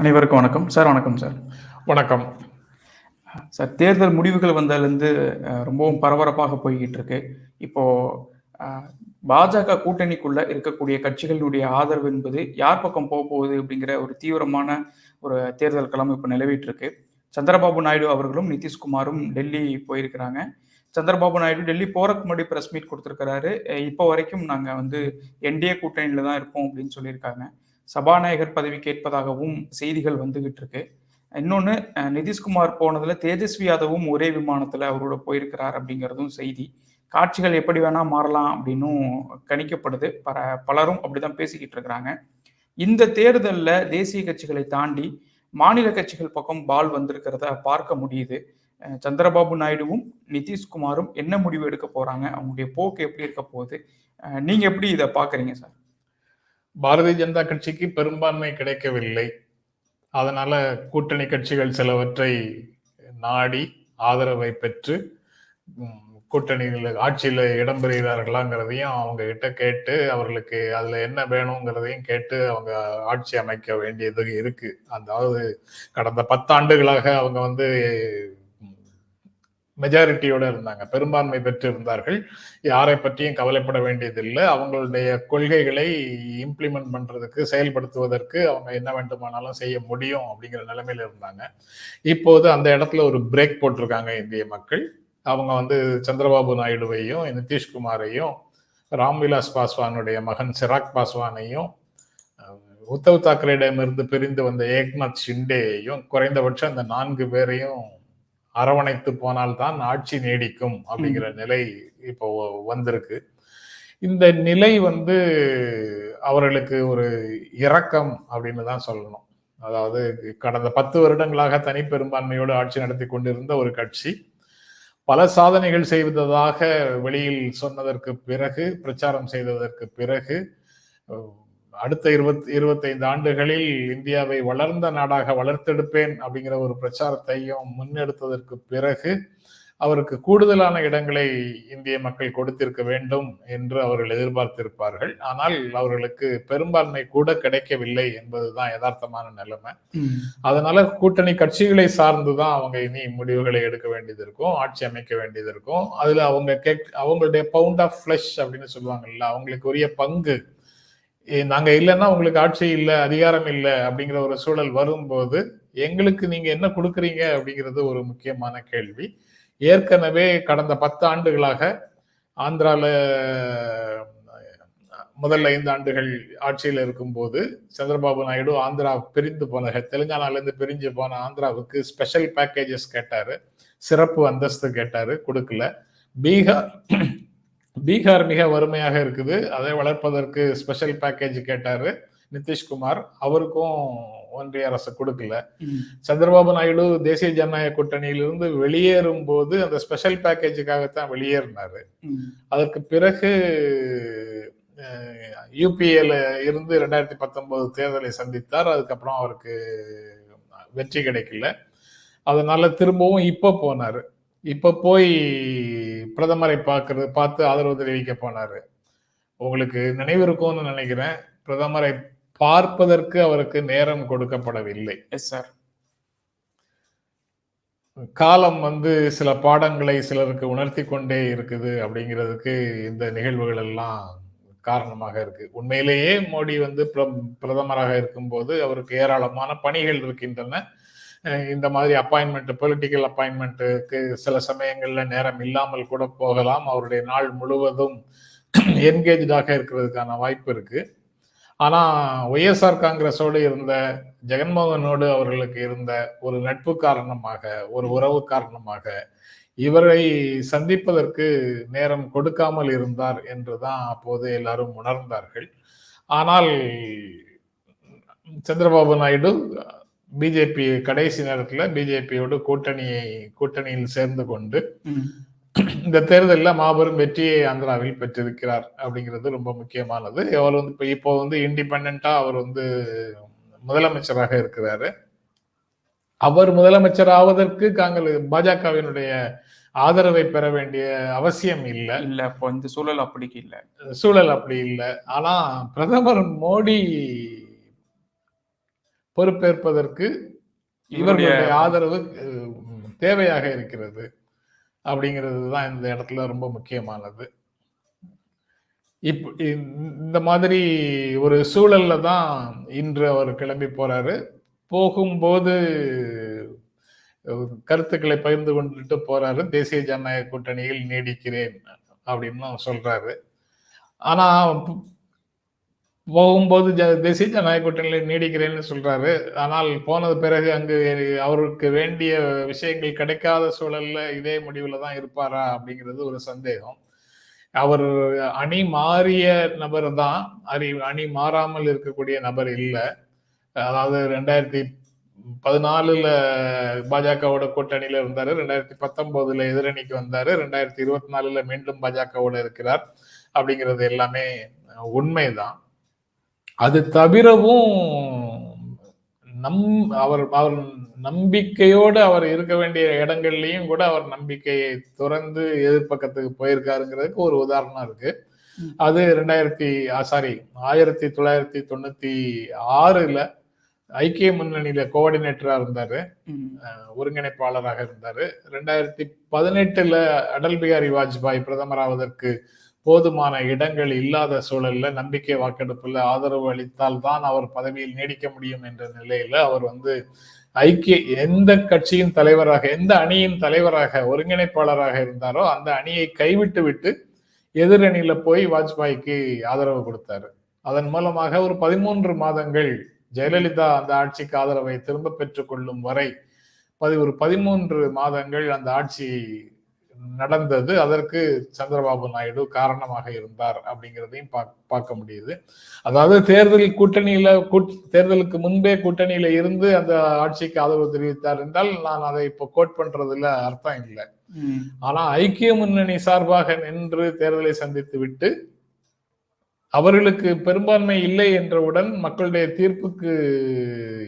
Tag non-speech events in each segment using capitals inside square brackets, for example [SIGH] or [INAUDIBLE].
அனைவருக்கும் வணக்கம். சார் வணக்கம் சார். வணக்கம். சார் தேர்தல் முடிவுகள் வந்ததுலேருந்து ரொம்பவும் பரபரப்பாக போய்கிட்டு இருக்கு இப்போ பாஜக கூட்டணிக்குள்ள இருக்கக்கூடிய கட்சிகளுடைய ஆதரவு என்பது யார் பக்கம் போக போகுது அப்படிங்கிற ஒரு தீவிரமான ஒரு தேர்தல் களம் இப்போ நிலவிட்டு இருக்கு சந்திரபாபு நாயுடு அவர்களும் நிதிஷ்குமாரும் டெல்லி போயிருக்கிறாங்க. சந்திரபாபு நாயுடு டெல்லி போறதுக்கு முன்னாடி ப்ரெஸ் மீட் கொடுத்துருக்கிறாரு. இப்போ வரைக்கும் நாங்கள் வந்து என்டிஏ கூட்டணியில தான் இருப்போம் அப்படின்னு சொல்லியிருக்காங்க. சபாநாயகர் பதவி கேட்பதாகவும் செய்திகள் வந்துகிட்டு இருக்கு. இன்னொன்று நிதிஷ்குமார் போனதுல தேஜஸ்வி யாதவும் ஒரே விமானத்துல அவரோட போயிருக்கிறார் அப்படிங்கிறதும் செய்தி. காட்சிகள் எப்படி வேணா மாறலாம் அப்படின்னும் கணிக்கப்படுது. பல பலரும் அப்படிதான் பேசிக்கிட்டு இருக்கிறாங்க. இந்த தேர்தலில் தேசிய கட்சிகளை தாண்டி மாநில கட்சிகள் பக்கம் பால் வந்திருக்கிறத பார்க்க முடியுது. சந்திரபாபு நாயுடுவும் நிதிஷ்குமாரும் என்ன முடிவு எடுக்க போறாங்க? அவங்களுடைய போக்கு எப்படி இருக்க போகுது? நீங்க எப்படி இதை பாக்குறீங்க சார்? பாரதிய ஜனதா கட்சிக்கு பெரும்பான்மை கிடைக்கவில்லை. அதனால கூட்டணி கட்சிகள் சிலவற்றை நாடி ஆதரவை பெற்று கூட்டணியில் ஆட்சியில் இடம்பெறுகிறார்களாங்கிறதையும் அவங்க கிட்ட கேட்டு அவர்களுக்கு அதுல என்ன வேணுங்கிறதையும் கேட்டு அவங்க ஆட்சி அமைக்க வேண்டியது இருக்கு. அதாவது கடந்த பத்தாண்டுகளாக அவங்க வந்து மெஜாரிட்டியோட இருந்தாங்க. பெரும்பான்மை பெற்று இருந்தார்கள். யாரை பற்றியும் கவலைப்பட வேண்டியதில்லை. அவங்களுடைய கொள்கைகளை இம்ப்ளிமெண்ட் பண்றதுக்கு செயல்படுத்துவதற்கு அவங்க என்ன வேண்டுமானாலும் செய்ய முடியும் அப்படிங்கிற நிலைமையில இருந்தாங்க. இப்போது அந்த இடத்துல ஒரு பிரேக் போட்டிருக்காங்க இந்திய மக்கள். அவங்க வந்து சந்திரபாபு நாயுடுவையும் நிதிஷ்குமாரையும் ராம்விலாஸ் பாஸ்வானுடைய மகன் சிராக் பாஸ்வானையும் உத்தவ் தாக்கரேடமிருந்து பிரிந்து வந்த ஏக்நாத் ஷிண்டேயையும் குறைந்தபட்சம் அந்த நான்கு பேரையும் அரவணைத்து போனால்தான் ஆட்சி நீடிக்கும் அப்படிங்கிற நிலை இப்போ வந்திருக்கு. இந்த நிலை வந்து அவர்களுக்கு ஒரு இரக்கம் அப்படின்னு தான் சொல்லணும். அதாவது கடந்த பத்து வருடங்களாக தனி பெரும்பான்மையோடு ஆட்சி நடத்தி கொண்டிருந்த ஒரு கட்சி பல சாதனைகள் செய்வதாக வெளியில் சொன்னதற்கு பிறகு பிரச்சாரம் செய்ததற்கு பிறகு அடுத்த இருபத் இருபத்தைந்து ஆண்டுகளில் இந்தியாவை வளர்ந்த நாடாக வளர்த்தெடுப்பேன் அப்படிங்கிற ஒரு பிரச்சாரத்தையும் முன்னெடுத்ததற்கு பிறகு அவருக்கு கூடுதலான இடங்களை இந்திய மக்கள் கொடுத்திருக்க வேண்டும் என்று அவர்கள் எதிர்பார்த்திருப்பார்கள். ஆனால் அவர்களுக்கு பெரும்பான்மை கூட கிடைக்கவில்லை என்பதுதான் யதார்த்தமான நிலைமை. அதனால கூட்டணி கட்சிகளை சார்ந்துதான் அவங்க இனி முடிவுகளை எடுக்க வேண்டியது இருக்கும் ஆட்சி அமைக்க வேண்டியது இருக்கும். அதுல அவங்க கேக் அவங்களுடைய பவுண்ட் ஆஃப் ஃபிளஷ் அப்படின்னு சொல்லுவாங்கல்ல அவங்களுக்கு உரிய பங்கு நாங்க இல்லைன்னா உங்களுக்கு ஆட்சி இல்லை அதிகாரம் இல்லை அப்படிங்கிற ஒரு சூழல் வரும்போது எங்களுக்கு நீங்க என்ன கொடுக்குறீங்க அப்படிங்கிறது ஒரு முக்கியமான கேள்வி. ஏற்கனவே கடந்த பத்து ஆண்டுகளாக ஆந்திரால முதல் ஐந்து ஆண்டுகள் ஆட்சியில் இருக்கும்போது சந்திரபாபு நாயுடு ஆந்திரா பிரிந்து போன தெலுங்கானாலேருந்து பிரிஞ்சு போன ஆந்திராவுக்கு ஸ்பெஷல் பேக்கேஜஸ் கேட்டாரு. சிறப்பு அந்தஸ்து கேட்டாரு கொடுக்கல. பீகார் பீகார் மிக வறுமையாக இருக்குது. அதை வளர்ப்பதற்கு ஸ்பெஷல் பேக்கேஜ் கேட்டாரு நிதிஷ்குமார். அவருக்கும் ஒன்றிய அரசு கொடுக்கல. சந்திரபாபு நாயுடு தேசிய ஜனநாயக கூட்டணியிலிருந்து வெளியேறும் போது அந்த ஸ்பெஷல் பேக்கேஜுக்காகத்தான் வெளியேறினாரு. அதற்கு பிறகு யூபிஏல இருந்து ரெண்டாயிரத்தி பத்தொன்பது தேர்தலை சந்தித்தார். அதுக்கப்புறம் அவருக்கு வெற்றி கிடைக்கல. அதனால திரும்பவும் இப்ப போனாரு. இப்ப போய் பிரதமரை பார்க்கறது பார்த்து ஆதரவு தெரிவிக்க போனாரு. உங்களுக்கு நினைவு இருக்கும்னு நினைக்கிறேன். பிரதமரை பார்ப்பதற்கு அவருக்கு நேரம் கொடுக்கப்படவில்லை. எஸ் சார் காலம் வந்து சில பாடங்களை சிலருக்கு உணர்த்தி கொண்டே இருக்குது அப்படிங்கிறதுக்கு இந்த நிகழ்வுகள் எல்லாம் காரணமாக இருக்கு. உண்மையிலேயே மோடி வந்து பிர- பிரதமராக இருக்கும்போது அவருக்கு ஏராளமான பணிகள் இருக்கின்றன. இந்த மாதிரி அப்பாயின்மெண்ட் பொலிட்டிக்கல் அப்பாயின்மெண்ட்டுக்கு சில சமயங்களில் நேரம் இல்லாமல் கூட போகலாம். அவருடைய நாள் முழுவதும் என்கேஜாக இருக்கிறதுக்கான வாய்ப்பு இருக்கு. ஆனா ஒய்எஸ்ஆர் காங்கிரஸோடு இருந்த ஜெகன்மோகனோடு அவர்களுக்கு இருந்த ஒரு நட்பு காரணமாக ஒரு உறவு காரணமாக இவரை சந்திப்பதற்கு நேரம் கொடுக்காமல் இருந்தார் என்றுதான் அப்போது எல்லாரும் உணர்ந்தார்கள். ஆனால் சந்திரபாபு நாயுடு பிஜேபி கடைசி நேரத்துல பிஜேபியோடு கூட்டணியை கூட்டணியில் சேர்ந்து கொண்டு இந்த தேர்தலில் மாபெரும் வெற்றியை ஆந்திராவில் பெற்றிருக்கிறார் அப்படிங்கிறது ரொம்ப முக்கியமானது. அவர் வந்து இப்போ இப்போ வந்து இண்டிபெண்டா அவர் வந்து முதலமைச்சராக இருக்கிறாரு. அவர் முதலமைச்சர் ஆவதற்கு காங்கிரஸ் பாஜகவினுடைய ஆதரவை பெற வேண்டிய அவசியம் இல்லை. இல்ல இப்போ இந்த சூழல் அப்படிக்கு இல்ல. சூழல் அப்படி இல்லை. ஆனா பிரதமர் மோடி பொறுப்பேற்பதற்கு இவர்களுடைய ஆதரவு தேவையாக இருக்கிறது அப்படிங்கிறது தான் இந்த இடத்துல ரொம்ப முக்கியமானது. இப் இந்த மாதிரி ஒரு சூழல்ல தான் இன்று அவர் கிளம்பி போறாரு. போகும்போது கருத்துக்களை பகிர்ந்து கொண்டுட்டு போறாரு. தேசிய ஜனநாயக கூட்டணியில் நீடிக்கிறேன் அப்படின்னு சொல்றாரு. ஆனா போகும்போது ஜ- தேசிய ஜனநாயக கூட்டணியில் நீடிக்கிறேன்னு சொல்றாரு. ஆனால் போனது பிறகு அங்கு அவருக்கு வேண்டிய விஷயங்கள் கிடைக்காத சூழல்ல இதே முடிவுல தான் இருப்பாரா அப்படிங்கிறது ஒரு சந்தேகம். அவர் அணி மாறிய நபர் தான். அறி அணி மாறாமல் இருக்கக்கூடிய நபர் இல்லை. அதாவது ரெண்டாயிரத்தி பதினாலுல பாஜகவோட கூட்டணியில இருந்தாரு. ரெண்டாயிரத்தி பத்தொன்பதுல எதிரணிக்கு வந்தாரு. ரெண்டாயிரத்தி இருபத்தி நாலுல மீண்டும் பாஜகவோட இருக்கிறார். அப்படிங்கிறது எல்லாமே உண்மைதான். அது தவிரவும் நம் அவர் அவர் நம்பிக்கையோடு அவர் இருக்க வேண்டிய இடங்கள்லயும் கூட அவர் நம்பிக்கையை துறந்து எதிர்ப்பக்கத்துக்கு போயிருக்காருங்கிறதுக்கு ஒரு உதாரணம் இருக்கு. அது ரெண்டாயிரத்தி சாரி ஆயிரத்தி தொள்ளாயிரத்தி தொண்ணூத்தி ஆறுல ஐக்கிய முன்னணியில கோஆர்டினேட்டரா இருந்தாரு. ஒருங்கிணைப்பாளராக இருந்தாரு. ரெண்டாயிரத்தி பதினெட்டுல அடல் பிகாரி வாஜ்பாய் பிரதமராவதற்கு போதுமான இடங்கள் இல்லாத சூழல்ல நம்பிக்கை வாக்கெடுப்புல ஆதரவு அளித்தால் தான் அவர் பதவியில் நீடிக்க முடியும் என்ற நிலையில அவர் வந்து ஐக்கிய எந்த கட்சியின் தலைவராக எந்த அணியின் தலைவராக ஒருங்கிணைப்பாளராக இருந்தாரோ அந்த அணியை கைவிட்டு விட்டு எதிரணியில போய் வாஜ்பாய்க்கு ஆதரவு கொடுத்தாரு. அதன் மூலமாக ஒரு பதிமூன்று மாதங்கள் ஜெயலலிதா அந்த ஆட்சிக்கு ஆதரவை திரும்ப பெற்றுக் கொள்ளும் வரை பதி ஒரு பதிமூன்று மாதங்கள் அந்த ஆட்சி நடந்தது. அதற்கு சந்திரபாபு நாயுடு காரணமாக இருந்தார் அப்படிங்கிறதையும் பார்க்க முடியுது. அதாவது தேர்தல் கூட்டணியில கூட்- தேர்தலுக்கு முன்பே கூட்டணியில இருந்து அந்த ஆட்சிக்கு ஆதரவு தெரிவித்தார் என்றால் நான் அதை இப்போ கோட் பண்றதுல அர்த்தம் இல்லை. ஆனா ஐக்கிய முன்னணி சார்பாக நின்று தேர்தலை சந்தித்து விட்டு அவர்களுக்கு பெரும்பான்மை இல்லை என்றவுடன் மக்களுடைய தீர்ப்புக்கு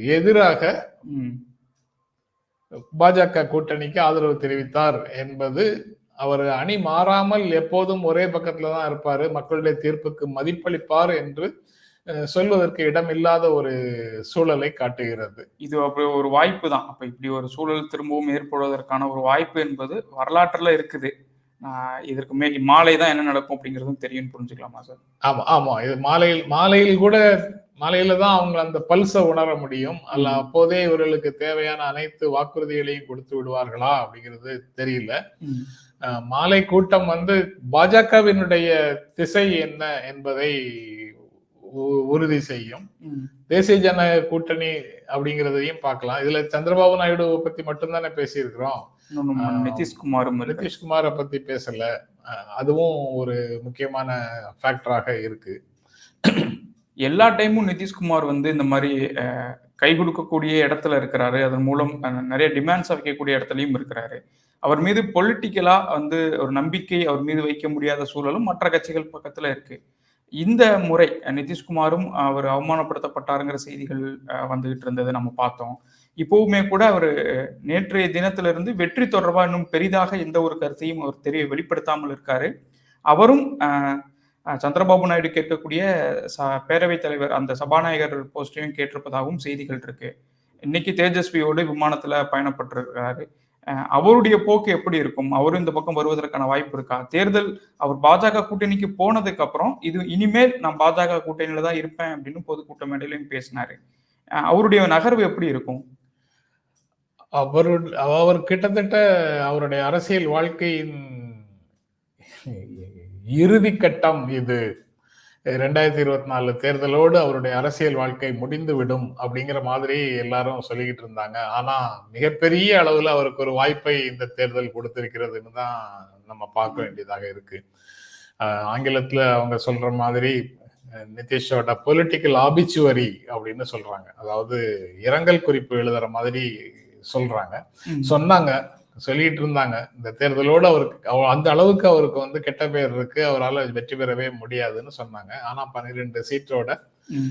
எதிராக பாஜக கூட்டணிக்கு ஆதரவு தெரிவித்தார் என்பது அவர் அணி மாறாமல் எப்போதும் ஒரே பக்கத்துல தான் இருப்பாரு. மக்களுடைய தீர்ப்புக்கு மதிப்பளிப்பார் என்று சொல்வதற்கு இடமில்லாத ஒரு சூழலை காட்டுகிறது. இது அப்படி ஒரு வாய்ப்பு தான். அப்ப இப்படி ஒரு சூழல் திரும்பவும் ஏற்படுவதற்கான ஒரு வாய்ப்பு என்பது வரலாற்றுல இருக்குது. இதற்கு மே மாலை தான் என்ன நடக்கும் அப்படிங்கிறதும் தெரியும் புரிஞ்சுக்கலாமா சார்? ஆமா ஆமா. இது மாலையில் மாலையில் கூட மாலையில தான் அவங்க அந்த பல்ஸை உணர முடியும். அல்ல. அப்போதே இவர்களுக்கு தேவையான அனைத்து வாக்குறுதிகளையும் கொடுத்து விடுவார்களா அப்படிங்கிறது தெரியல. மாலை கூட்டம் வந்து பாஜகவினுடைய திசை என்ன என்பதை உறுதி செய்யும். தேசிய ஜனநாயக கூட்டணி அப்படிங்கிறதையும் பார்க்கலாம். இதுல சந்திரபாபு நாயுடுவை பத்தி மட்டும்தானே பேசியிருக்கிறோம். இருக்கு நிதிஷ்குமாரை பத்தி பேசல. அதுவும் ஒரு முக்கியமான ஃபேக்டராக இருக்கு. எல்லா டைமும் நிதிஷ்குமார் வந்து இந்த மாதிரி கை கொடுக்கக்கூடிய இடத்துல இருக்கிறாரு. அதன் மூலம் நிறைய டிமாண்ட்ஸ் வைக்கக்கூடிய இடத்துலையும் இருக்கிறாரு. அவர் மீது பொலிட்டிக்கலா வந்து ஒரு நம்பிக்கை அவர் மீது வைக்க முடியாத சூழலும் மற்ற கட்சிகள் பக்கத்துல இருக்கு. இந்த முறை நிதிஷ்குமாரும் அவர் அவமானப்படுத்தப்பட்டாருங்கிற செய்திகள் வந்துகிட்டு இருந்ததை நம்ம பார்த்தோம். இப்போவுமே கூட அவர் நேற்றைய தினத்திலிருந்து வெற்றி தொடர்பாக இன்னும் பெரிதாக எந்த ஒரு கருத்தையும் அவர் தெரிய வெளிப்படுத்தாமல் இருக்காரு. அவரும் சந்திரபாபு நாயுடு கேட்கக்கூடிய ச பேரவைத் தலைவர் அந்த சபாநாயகர் போஸ்டையும் கேட்டிருப்பதாகவும் செய்திகள் இருக்கு. இன்னைக்கு தேஜஸ்வியோடு விமானத்துல பயணப்பட்டிருக்கிறாரு அவருடைய போக்கு எப்படி இருக்கும்? அவரும் இந்த பக்கம் வருவதற்கான வாய்ப்பு இருக்கா? தேர்தல் அவர் பாஜக கூட்டணிக்கு போனதுக்கு அப்புறம் இது இனிமேல் நான் பாஜக கூட்டணியில தான் இருப்பேன் அப்படின்னு பொதுக்கூட்ட மேடையிலையும் பேசினாரு. அவருடைய நகர்வு எப்படி இருக்கும்? அவரு அவர் கிட்டத்தட்ட அவருடைய அரசியல் வாழ்க்கையின் இறுதி கட்டம் இது. ரெண்டாயிரத்தி இருபத்தி நாலு தேர்தலோடு அவருடைய அரசியல் வாழ்க்கை முடிந்து விடும் அப்படிங்கிற மாதிரி எல்லாரும் சொல்லிக்கிட்டு இருந்தாங்க. ஆனா மிகப்பெரிய அளவுல அவருக்கு ஒரு வாய்ப்பை இந்த தேர்தல் கொடுத்திருக்கிறதுன்னு தான் நம்ம பார்க்க வேண்டியதாக இருக்கு. ஆங்கிலத்துல அவங்க சொல்ற மாதிரி நிதிஷோட பொலிட்டிக்கல் ஆபிச்சுவரி அப்படின்னு சொல்றாங்க. அதாவது இரங்கல் குறிப்பு எழுதுற மாதிரி சொல்றாங்க. சொன்னாங்க. சொல்லிட்டு இருந்தாங்க இந்த தேர்தலோடு அவருக்கு அவ- அந்த அளவுக்கு அவருக்கு வந்து கெட்ட பேர் இருக்கு. அவரால் வெற்றி பெறவே முடியாதுன்னு சொன்னாங்க. ஆனா பன்னிரெண்டு சீட்டோட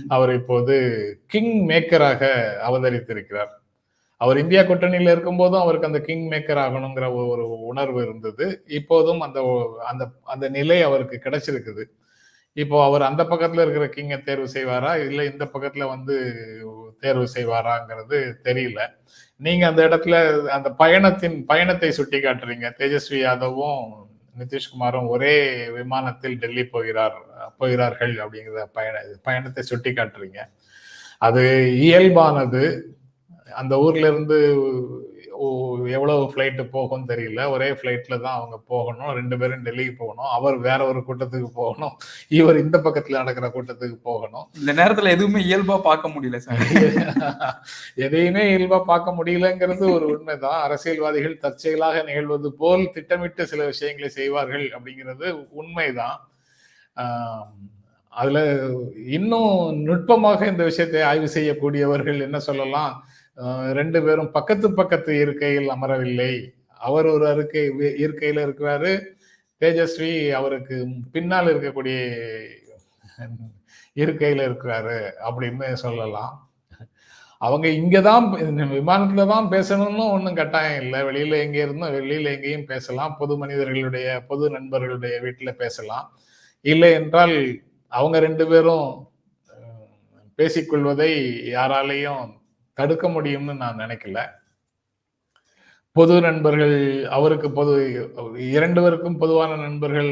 அவர் இப்போது கிங் மேக்கராக அவதரித்திருக்கிறார். அவர் இந்தியா கூட்டணியில இருக்கும்போதும் அவருக்கு அந்த கிங் மேக்கர் ஆகணுங்கிற ஒரு உணர்வு இருந்தது. இப்போதும் அந்த அந்த அந்த நிலை அவருக்கு கிடைச்சிருக்குது. இப்போ அவர் அந்த பக்கத்துல இருக்கிற கிங்க தேர்வு செய்வாரா? இல்ல இந்த பக்கத்துல வந்து தேர்வு செய்வாராங்கிறது தெரியல. நீங்க அந்த இடத்துல அந்த பயணத்தின் பயணத்தை சுட்டி காட்டுறீங்க தேஜஸ்வி யாதவும் நிதிஷ்குமாரும் ஒரே விமானத்தில் டெல்லி போகிறார் போகிறார்கள் அப்படிங்கிற பயண பயணத்தை சுட்டி காட்டுறீங்க அது இயல்பானது. அந்த ஊர்ல இருந்து எவ்வளவு ஃப்ளைட்டு போகும் தெரியல. ஒரே ஃப்ளைட்ல தான் அவங்க போகணும். ரெண்டு பேரும் டெல்லிக்கு போகணும். அவர் வேற ஒரு கூட்டத்துக்கு போகணும். இவர் இந்த பக்கத்துல நடக்கிற கூட்டத்துக்கு போகணும். இந்த நேரத்துல எதுவுமே இயல்பா பார்க்க முடியல சார். [LAUGHS] எதையுமே இயல்பா பார்க்க முடியலங்கிறது ஒரு உண்மைதான். அரசியல்வாதிகள் தற்செயலாக நிகழ்வது போல் திட்டமிட்டு சில விஷயங்களை செய்வார்கள் அப்படிங்கிறது உண்மைதான். அதுல இன்னும் நுட்பமாக இந்த விஷயத்தை ஆய்வு செய்யக்கூடியவர்கள் என்ன சொல்லலாம்? ரெண்டு பேரும் பக்கத்து பக்கத்து இருக்கையில் அமரவில்லை. அவர் ஒரு இருக்கை இருக்கையில இருக்கிறாரு. தேஜஸ்வி அவருக்கு பின்னால் இருக்கக்கூடிய இருக்கையில இருக்கிறாரு அப்படின்னு சொல்லலாம். அவங்க இங்கதான் தான் விமானத்துல தான் பேசணும்னு ஒன்றும் கட்டாயம் இல்லை. வெளியில எங்க இருந்தும் வெளியில எங்கேயும் பேசலாம். பொது மனிதர்களுடைய பொது நண்பர்களுடைய வீட்டில் பேசலாம். இல்லை என்றால் அவங்க ரெண்டு பேரும் பேசிக்கொள்வதை யாராலையும் தடுக்க முடியும்னு நான் நினைக்கல. பொது நண்பர்கள் அவருக்கு பொது இரண்டு பேருக்கும் பொதுவான நண்பர்கள்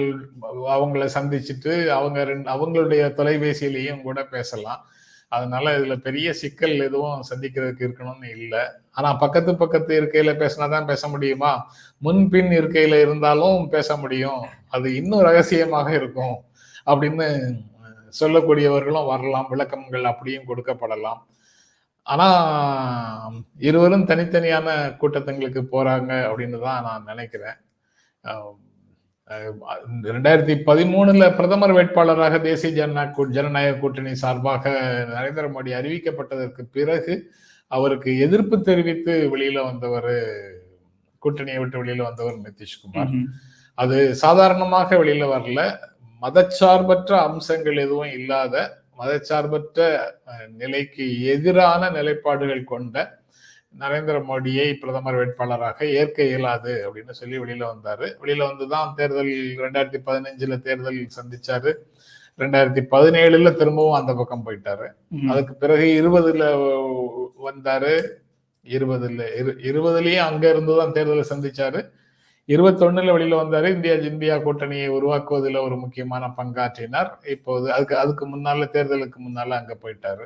அவங்கள சந்திச்சுட்டு அவங்க அவங்களுடைய தொலைபேசியிலையும் கூட பேசலாம். அதனால இதுல பெரிய சிக்கல் எதுவும் சந்திக்கிறதுக்கு இருக்கணும்னு இல்லை. ஆனா பக்கத்து பக்கத்து இருக்கையில பேசினாதான் பேச முடியுமா? முன்பின் இருக்கையில இருந்தாலும் பேச முடியும். அது இன்னும் ரகசியமாக இருக்கும். அப்படின்னு சொல்லக்கூடியவர்களும் வரலாம். விளக்கங்கள் அப்படியும் கொடுக்கப்படலாம். ஆனா இருவரும் தனித்தனியான கூட்டத்துங்களுக்கு போறாங்க அப்படின்னு தான் நான் நினைக்கிறேன். ரெண்டாயிரத்தி பதிமூணுல பிரதமர் வேட்பாளராக தேசிய ஜனநாயக ஜனநாயக கூட்டணி சார்பாக நரேந்திர மோடி அறிவிக்கப்பட்டதற்கு பிறகு அவருக்கு எதிர்ப்பு தெரிவித்து வெளியில வந்தவர் கூட்டணியை விட்டு வெளியில வந்தவர் நிதிஷ்குமார். அது சாதாரணமாக வெளியில வரல. மதச்சார்பற்ற அம்சங்கள் எதுவும் இல்லாத மதச்சார்பற்ற நிலைக்கு எதிரான நிலைப்பாடுகள் கொண்ட நரேந்திர மோடியை பிரதமர் வேட்பாளராக ஏற்க இயலாது அப்படின்னு சொல்லி வெளியில வந்தாரு. வெளியில வந்துதான் தேர்தல் ரெண்டாயிரத்தி பதினஞ்சுல தேர்தல் சந்திச்சாரு. ரெண்டாயிரத்தி பதினேழுல திரும்பவும் அந்த பக்கம் போயிட்டாரு. அதுக்கு பிறகு இருபதுல வந்தாரு. இருபதுல இரு இருபதுலயும் அங்க இருந்துதான் தேர்தலை சந்திச்சாரு. இருபத்தொன்னுல வெளியில வந்தாரு. இந்தியா இந்தியா கூட்டணியை உருவாக்குவதில் ஒரு முக்கியமான பங்காற்றினார். இப்போது அதுக்கு அதுக்கு முன்னால தேர்தலுக்கு முன்னால அங்க போயிட்டாரு.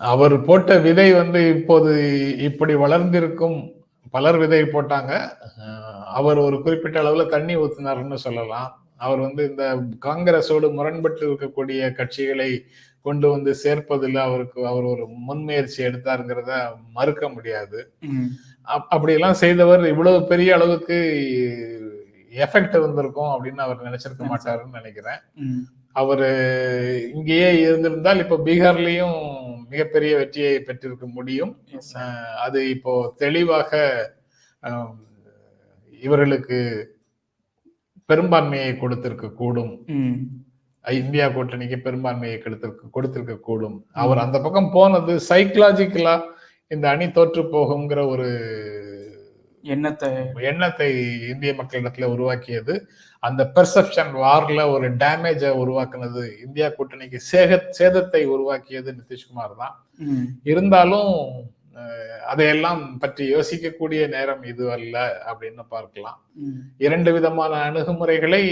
அவர் போட்ட விதை வந்து இப்போது இப்படி வளர்ந்திருக்கும். பலர் விதை போட்டாங்க. அவர் ஒரு குறிப்பிட்ட அளவுல தண்ணி ஊத்தினாருன்னு சொல்லலாம். அவர் வந்து இந்த காங்கிரஸோடு முரண்பட்டு இருக்கக்கூடிய கட்சிகளை கொண்டு வந்து சேர்ப்பதில் அவருக்கு அவர் ஒரு முன்முயற்சி எடுத்தாருங்கிறத மறுக்க முடியாது. அப்படியெல்லாம் செய்தவர் இவ்வளவு பெரிய அளவுக்கு எஃபெக்ட் இருந்திருக்கும் அப்படின்னு அவர் நினைச்சிருக்க மாட்டாருன்னு நினைக்கிறேன். அவரு இங்கேயே இருந்திருந்தால் இப்ப பீகார்லயும் மிகப்பெரிய வெற்றியை பெற்றிருக்க முடியும். அது இப்போ தெளிவாக இவர்களுக்கு பெரும்பான்மையை கொடுத்திருக்க கூடும். இந்தியா கூட்டணிக்கு பெரும்பான்மையை கொடுத்திருக்க கொடுத்திருக்க கூடும். அவர் அந்த பக்கம் போனது சைக்கலாஜிக்கலா இந்த அணி தோற்று போகுங்கிற ஒரு எண்ணத்தை எண்ணத்தை இந்திய மக்களிடத்துல உருவாக்கியது. அந்த பெர்செப்ஷன் வார்ல ஒரு டேமேஜை உருவாக்குனது இந்தியா கூட்டணிக்கு சேக சேதத்தை உருவாக்கியது நிதிஷ்குமார் தான். இருந்தாலும் அதையெல்லாம் பற்றி யோசிக்கக்கூடிய நேரம் இது அல்ல அப்படின்னு பார்க்கலாம். இரண்டு விதமான அணுகுமுறைகளை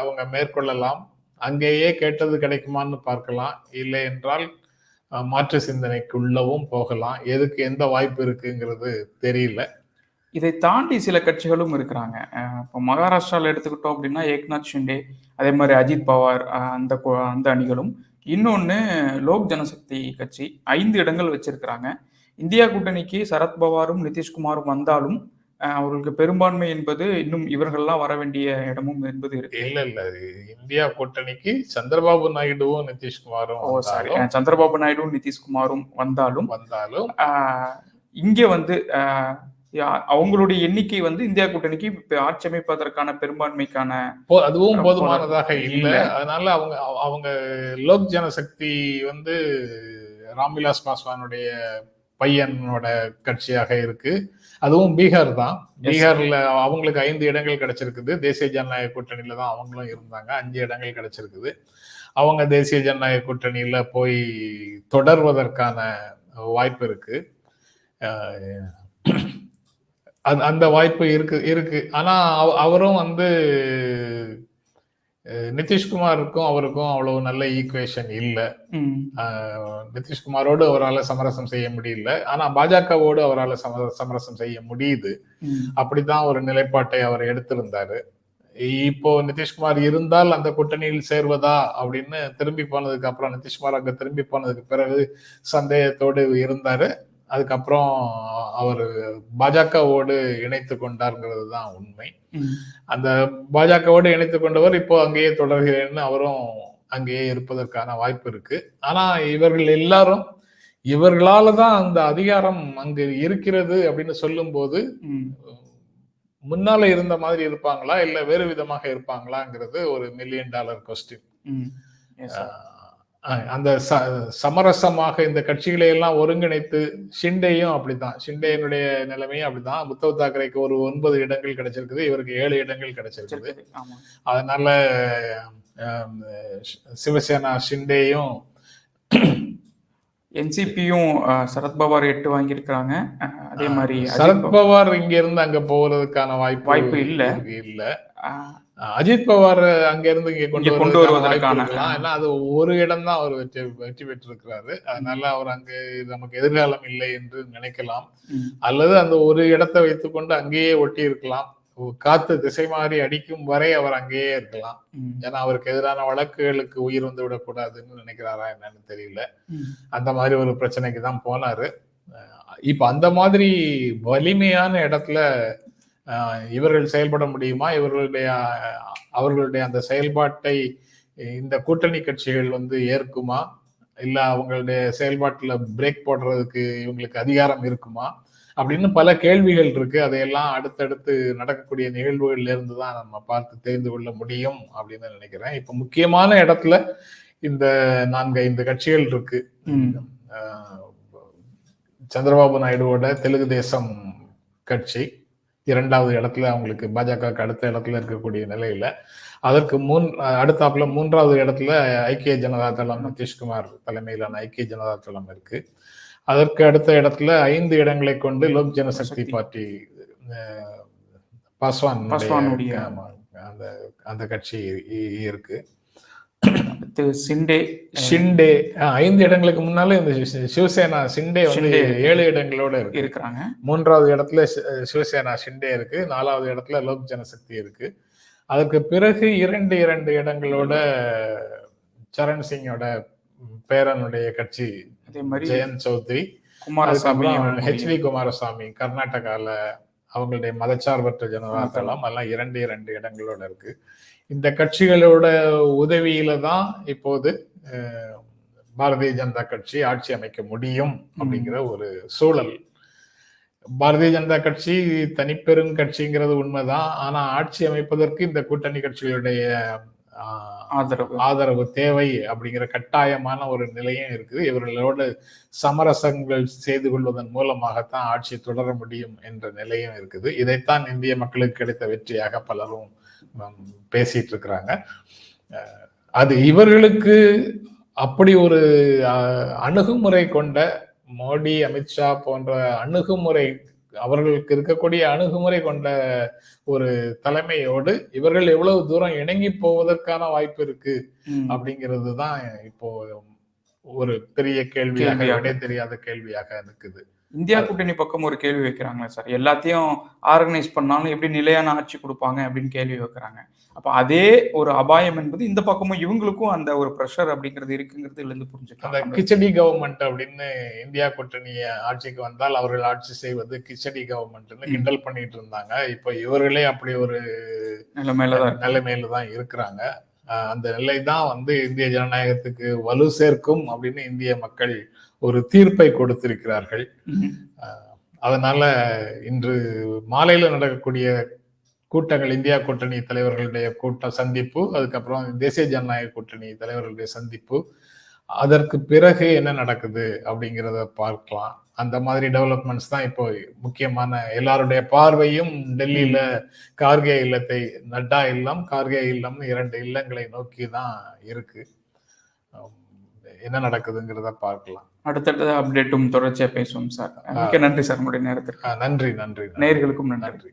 அவங்க மேற்கொள்ளலாம். அங்கேயே கேட்டது கிடைக்குமான்னு பார்க்கலாம். இல்லை என்றால் மாற்று சிந்தனைக்குள்ளவும் போகலாம். எதுக்கு எந்த வாய்ப்பு இருக்குங்கிறது தெரியல. இதை தாண்டி சில கட்சிகளும் இருக்கிறாங்க. இப்போ மகாராஷ்டிராவில் எடுத்துக்கிட்டோம் அப்படின்னா ஏக்நாத் ஷிண்டே அதே மாதிரி அஜித் பவார் அந்த அந்த அணிகளும். இன்னொன்று லோக் ஜனசக்தி கட்சி ஐந்து இடங்கள் வச்சிருக்கிறாங்க. இந்தியா கூட்டணிக்கு சரத்பவாரும் நிதிஷ்குமாரும் வந்தாலும் அவர்களுக்கு பெரும்பான்மை என்பது இன்னும் இவர்கள்லாம் வர வேண்டிய இடமும் என்பது இருக்கு. இல்ல இல்ல இந்தியா கூட்டணிக்கு சந்திரபாபு நாயுடுவும் நிதிஷ்குமாரும் ஓ சாரி. வந்தாலும் சந்திரபாபு நாயுடும் நிதிஷ்குமாரும் வந்தாலும் வந்தாலும் இங்க வந்து அவங்களுடைய எண்ணிக்கை வந்து இந்தியா கூட்டணிக்கு ஆட்சி அமைப்பதற்கான பெரும்பான்மைக்கான அதுவும் போதுமானதாக இல்ல. இல்ல. அதனால அவங்க அவங்க லோக் ஜனசக்தி வந்து ராம்விலாஸ் பாஸ்வானுடைய பையனோட கட்சியாக இருக்கு. அதுவும் பீகார் தான். பீகார்ல அவங்களுக்கு ஐந்து இடங்கள் கிடைச்சிருக்குது. தேசிய ஜனநாயக கூட்டணியில தான் அவங்களும் இருந்தாங்க. அஞ்சு இடங்கள் கிடைச்சிருக்குது. அவங்க தேசிய ஜனநாயக கூட்டணியில போய் தொடர்வதற்கான வாய்ப்பு இருக்கு. அந்த- வாய்ப்பு இருக்கு இருக்கு. ஆனா அவ- அவரும் வந்து நிதிஷ்குமாருக்கும் அவருக்கும் அவ்வளவு நல்ல ஈக்குவேஷன் இல்லை. நிதிஷ்குமாரோடு அவரால் சமரசம் செய்ய முடியல. ஆனா பாஜகவோடு அவரால் சம சமரசம் செய்ய முடியுது. அப்படித்தான் ஒரு நிலைப்பாட்டை அவர் எடுத்திருந்தாரு. இப்போ நிதிஷ்குமார் இருந்தால் அந்த கூட்டணியில் சேர்வதா அப்படின்னு திரும்பி போனதுக்கு அப்புறம் நிதிஷ்குமார் அங்க திரும்பி போனதுக்கு பிறகு சந்தேகத்தோடு இருந்தாரு. அதுக்கப்புறம் அவர் பாஜகவோடு இணைத்து கொண்டாருங்கிறது தான் உண்மை. அந்த பாஜகவோடு இணைத்து கொண்டவர் இப்போ அங்கேயே தொடர்கிறேன்னு அவரும் அங்கேயே இருப்பதற்கான வாய்ப்பு இருக்கு. ஆனா இவர்கள் எல்லாரும் இவர்களால தான் அந்த அதிகாரம் அங்கு இருக்கிறது அப்படின்னு சொல்லும்போது ம். முன்னால இருந்த மாதிரி இருப்பாங்களா? இல்ல வேறு விதமாக இருப்பாங்களாங்கிறது ஒரு மில்லியன் டாலர் கொஸ்டின். அந்த ச- சமரசமாக இந்த கட்சிகளை எல்லாம் ஒருங்கிணைத்து ஷிண்டேயும் அப்படித்தான். ஷிண்டேனுடைய நிலைமையும் அப்படிதான் உத்தவ் தாக்கரேக்கு ஒரு ஒன்பது இடங்கள் கிடைச்சிருக்குது. இவருக்கு ஏழு இடங்கள் கிடைச்சிருக்குது. அதனால சிவசேனா ஷிண்டேயும் என்சிபியும் சரத்பவார் எட்டு வாங்கியிருக்கிறாங்க. அதே மாதிரி சரத்பவார் இங்க இருந்து அங்க போவதற்கான வாய்ப்பு வாய்ப்பு இல்ல. இல்ல. அஜித் பவார் அங்க இருந்து இங்க கொண்டு வருவதற்கான. ஏன்னா அது ஒரு இடம் தான் அவர் வெற்றி வெற்றி பெற்றிருக்கிறாரு. அதனால அவர் அங்கு நமக்கு எதிர்காலம் இல்லை என்று நினைக்கலாம். அல்லது அந்த ஒரு இடத்தை வைத்துக்கொண்டு அங்கேயே ஒட்டி இருக்கலாம். காத்து திசை மாறி அடிக்கும் வரை அவர் அங்கேயே இருக்கலாம். ஏன்னா அவருக்கு எதிரான வழக்குகளுக்கு உயிர் வந்து விடக்கூடாதுன்னு நினைக்கிறாரா என்னன்னு தெரியல. அந்த மாதிரி ஒரு பிரச்சனைக்கு தான் போனாரு. இப்ப அந்த மாதிரி வலிமையான இடத்துல இவர்கள் செயல்பட முடியுமா? இவர்களுடைய அவர்களுடைய அந்த செயல்பாட்டை இந்த கூட்டணி கட்சிகள் வந்து ஏற்குமா? இல்ல அவங்களுடைய செயல்பாட்டுல பிரேக் போடுறதுக்கு இவங்களுக்கு அதிகாரம் இருக்குமா? அப்படின்னு பல கேள்விகள் இருக்கு. அதையெல்லாம் அடுத்தடுத்து நடக்கக்கூடிய நிகழ்வுகள்ல இருந்து தான் நம்ம பார்த்து தெரிந்து கொள்ள முடியும் அப்படின்னு நினைக்கிறேன். இப்ப முக்கியமான இடத்துல இந்த நான்கு ஐந்து கட்சிகள் இருக்கு. சந்திரபாபு நாயுடுவோட தெலுங்கு தேசம் கட்சி. இரண்டாவது இடத்துல அவங்களுக்கு பாஜகவுக்கு அடுத்த இடத்துல இருக்கக்கூடிய நிலையில அதற்கு முன் அடுத்தாப்புல மூன்றாவது இடத்துல ஐக்கிய ஜனதா தளம் நிதிஷ்குமார் தலைமையிலான ஐக்கிய ஜனதா தளம் இருக்கு அதற்கு அடுத்த இடத்துல ஐந்து இடங்களை கொண்டு லோக் ஜனசக்தி சக்தி. பார்ட்டி பாஸ்வான் பாஸ்வானுடைய. அந்த அந்த கட்சி இருக்கு சிண்டே. ஷிண்டே ஐந்து இடங்களுக்கு முன்னாலே இந்த சிவசேனா ஷிண்டே வந்து. ஏழு இடங்களோட இருக்கு. இருக்கிறாங்க. மூன்றாவது இடத்துல சிவசேனா ஷிண்டே இருக்கு. நாலாவது இடத்துல லோக் ஜனசக்தி இருக்கு. அதற்கு பிறகு இரண்டு இரண்டு இடங்களோட சரண் சிங்கோட பேரனுடைய கட்சி அதே மாதிரி ஜெயந்த் சௌத்ரி. குமாரசாமி அதுக்கப்புறம் ஹெச்டி குமாரசாமி கர்நாடகால அவங்களுடைய மதச்சார்பற்ற ஜனதா தளம் எல்லாம் இரண்டு இரண்டு இடங்களோட இருக்கு. இந்த கட்சிகளோட உதவியில தான் இப்போது பாரதிய ஜனதா கட்சி ஆட்சி அமைக்க முடியும் அப்படிங்கிற ஒரு சூழல். பாரதிய ஜனதா கட்சி தனிப்பெரும் கட்சிங்கிறது உண்மைதான். ஆனா ஆட்சி அமைப்பதற்கு இந்த கூட்டணி கட்சிகளுடைய ஆதரவு. ஆதரவு தேவை அப்படிங்கிற கட்டாயமான ஒரு நிலையும் இருக்குது. இவர்களோடு சமரசங்கள் செய்து கொள்வதன் மூலமாகத்தான் ஆட்சி தொடர முடியும் என்ற நிலையும் இருக்குது. இதைத்தான் இந்திய மக்களுக்கு கிடைத்த வெற்றியாக பலரும் பேசிட்டு இருக்கிறாங்க. அது இவர்களுக்கு அப்படி ஒரு அணுகுமுறை கொண்ட மோடி அமித்ஷா போன்ற அணுகுமுறை அவர்களுக்கு இருக்கக்கூடிய அணுகுமுறை கொண்ட ஒரு தலைமையோடு இவர்கள் எவ்வளவு தூரம் இணங்கி போவதற்கான வாய்ப்பு இருக்கு. அப்படிங்கிறது தான் இப்போ ஒரு பெரிய கேள்வியாக தெரியாத கேள்வியாக இருக்குது இந்தியா கூட்டணி பக்கம் ஒரு கேள்வி வைக்கிறாங்களே சார். எல்லாத்தையும் ஆர்கனைஸ் பண்ணாலும் எப்படி நிலையான ஆட்சி கொடுப்பாங்க அப்படின்னு கேள்வி வைக்கிறாங்க. அப்ப அதே ஒரு அபாயம் என்பது இந்த பக்கமும் இவங்களுக்கும் அந்த ஒரு ப்ரெஷர் அப்படிங்கிறது இருக்குங்கிறது இருந்து புரிஞ்சுக்கலாம். கிச்சடி கவர்மெண்ட் அப்படின்னு இந்தியா கூட்டணிய ஆட்சிக்கு வந்தால் அவர்கள் ஆட்சி செய்வது கிச்சடி கவர்மெண்ட்னு. கிண்டல் பண்ணிட்டு இருந்தாங்க. இப்போ இவர்களே அப்படி ஒரு நிலைமையில தான். நிலைமையில தான் இருக்கிறாங்க. அந்த நிலை தான் வந்து இந்திய ஜனநாயகத்துக்கு வலு சேர்க்கும் அப்படின்னு இந்திய மக்கள் ஒரு தீர்ப்பை கொடுத்திருக்கிறார்கள். அதனால இன்று மாலையில நடக்கக்கூடிய கூட்டங்கள் இந்தியா கூட்டணி தலைவர்களுடைய கூட்ட சந்திப்பு அதுக்கப்புறம் தேசிய ஜனநாயக கூட்டணி தலைவர்களுடைய சந்திப்பு அதற்கு பிறகு என்ன நடக்குது அப்படிங்கிறத பார்க்கலாம். அந்த மாதிரி டெவலப்மெண்ட்ஸ் தான் இப்போ முக்கியமான எல்லாருடைய பார்வையும் டெல்லியில கார்கே இல்லத்தை நட்டா இல்லம் கார்கே இல்லம்னு இரண்டு இல்லங்களை நோக்கி தான் இருக்கு. என்ன நடக்குதுங்கிறத பார்க்கலாம். அடுத்தடுத்த அப்டேட்டும் தொடர்ச்சியா பேசுவோம் சார். மிக்க நன்றி சார் உங்களுடைய நேரத்திற்கு. நன்றி நன்றி நேர்களுக்கும் நன்றி.